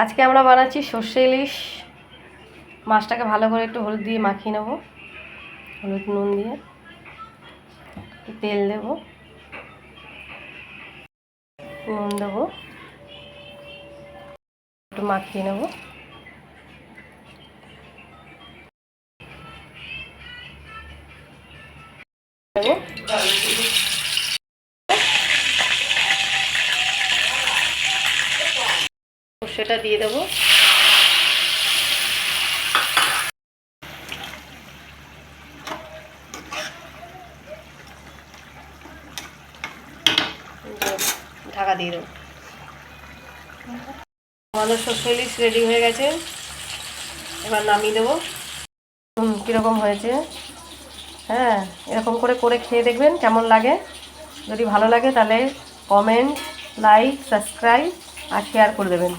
আজকে আমরা বানাচ্ছি সর্ষে ইলিশ। মাছটাকে ভালো করে একটু হলুদ দিয়ে মাখিয়ে নেব। হলুদ নুন দিয়ে তেল দেব। নুন দেবো। একটু মাখিয়ে নেব। দেবো। সর্ষেটা দিয়ে দেবো। ঢাকা দিয়ে দেবো। আমাদের সর্ষে ইলিশ রেডি হয়ে গেছে। এবার নামিয়ে দেবো। কীরকম হয়েছে? হ্যাঁ এরকম করে করে খেয়ে দেখবেন কেমন লাগে। যদি ভালো লাগে তাহলে কমেন্ট লাইক সাবস্ক্রাইব আর শেয়ার করে দেবেন।